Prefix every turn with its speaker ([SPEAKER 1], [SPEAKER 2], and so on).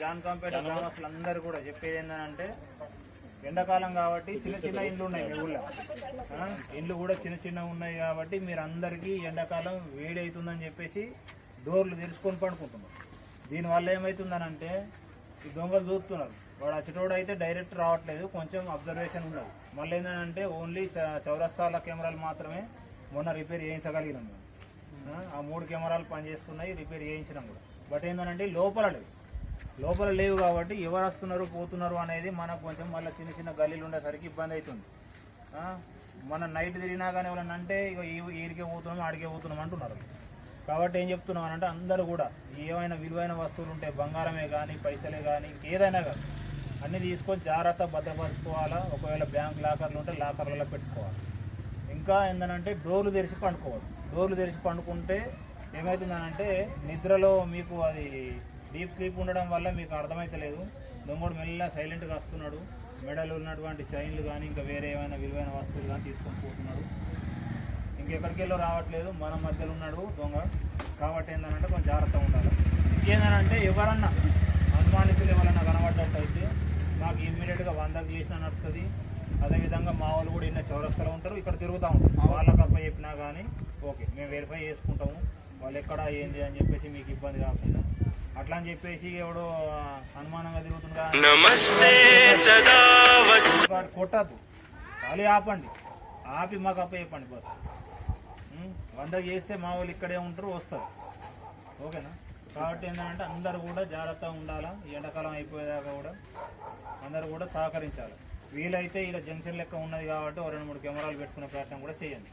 [SPEAKER 1] జాన్కాంపేట గ్రామస్తులందరూ కూడా చెప్పేది ఏంటంటే ఎండాకాలం కాబట్టి చిన్న చిన్న ఇండ్లు ఉన్నాయి మీ ఊళ్ళో. ఇండ్లు కూడా చిన్న చిన్న ఉన్నాయి కాబట్టి మీరు అందరికీ ఎండాకాలం వేడి అవుతుందని చెప్పేసి డోర్లు తెరుచుకొని పడుకుంటున్నారు దీనివల్ల ఏమవుతుందనంటే ఈ దొంగలు చూస్తున్నారు వాడు అచ్చటోడు అయితే డైరెక్ట్ రావట్లేదు కొంచెం అబ్జర్వేషన్ ఉన్నది. మళ్ళీ ఏంటంటే ఓన్లీ చౌరస్తాల కెమెరాలు మాత్రమే మొన్న రిపేర్ చేయించగలిగినాం ఆ, మూడు కెమెరాలు పనిచేస్తున్నాయి రిపేర్ చేయించినాం కూడా. బట్ ఏంటంటే లోపల లేవు. లోపల లేవు కాబట్టి ఎవరు వస్తున్నారు పోతున్నారు అనేది మనకు కొంచెం మళ్ళీ చిన్న చిన్న గల్లీలు ఉండేసరికి ఇబ్బంది అవుతుంది. మన నైట్ తిరిగినా కానీ ఎవరన్నా అంటే ఇక ఈడికే పోతున్నాం ఆడికే పోతున్నాం అంటున్నారు. కాబట్టి ఏం చెప్తున్నాం అంటే అందరూ కూడా ఏమైనా విలువైన వస్తువులు ఉంటే బంగారమే కానీ పైసలే కానీ ఏదైనా కానీ అన్నీ తీసుకొని జాగ్రత్త భద్రపరచుకోవాలా? ఒకవేళ బ్యాంక్ లాకర్లు ఉంటే లాకర్లలో పెట్టుకోవాలి. ఇంకా ఏంటంటే డోర్లు తెరిచి పండుకోవాలి. డోర్లు తెరిచి పండుకుంటే ఏమవుతుందనంటే నిద్రలో మీకు అది డీప్ స్లీప్ ఉండడం వల్ల మీకు అర్థమైతలేదు దొంగడు మెల్ల సైలెంట్గా వస్తున్నాడు. మెడలు ఉన్నటువంటి చైన్లు కానీ ఇంకా వేరే ఏమైనా విలువైన వస్తువులు కానీ తీసుకొని పోతున్నాడు. ఇంకెక్కడికి వెళ్ళో రావట్లేదు. మన మధ్యలో ఉన్నాడు దొంగ. కాబట్టి ఏంటంటే కొంచెం జాగ్రత్తగా ఉండాలి. ఇంకేందనంటే ఎవరన్నా అనుమానితులు ఎవరన్నా కనబడ్డట్టయితే నాకు ఇమ్మీడియట్గా వందకు చేసిన నడుస్తుంది అదేవిధంగా మా వాళ్ళు కూడా ఇన్న చౌరస్తలో ఉంటారు. ఇక్కడ తిరుగుతూ ఉంటారు. వాళ్ళకి అప్ప చెప్పినా కానీ ఓకే మేము వెరిఫై చేసుకుంటాము. వాళ్ళు ఎక్కడ ఏంది అని చెప్పేసి మీకు ఇబ్బంది కాకుండా. అట్లా అని చెప్పేసి ఎవడో అనుమానంగా తిరుగుతుందా కొట్టద్దు. ఖాళీ ఆపండి. ఆపి మాకు అప్ప చెప్పండి బస్? వంద చేస్తే మా వాళ్ళు ఇక్కడే ఉంటారు వస్తారు. ఓకేనా? కాబట్టి ఏంటంటే అందరూ కూడా జాగ్రత్తగా ఉండాలా? ఈ ఎండాకాలం అయిపోయేదాకా కూడా అందరూ కూడా సహకరించాలి. వీలైతే ఇక్కడ జంక్షన్ లెక్క ఉన్నది కాబట్టి ఓ రెండు మూడు కెమెరాలు పెట్టుకునే ప్రయత్నం కూడా చేయండి.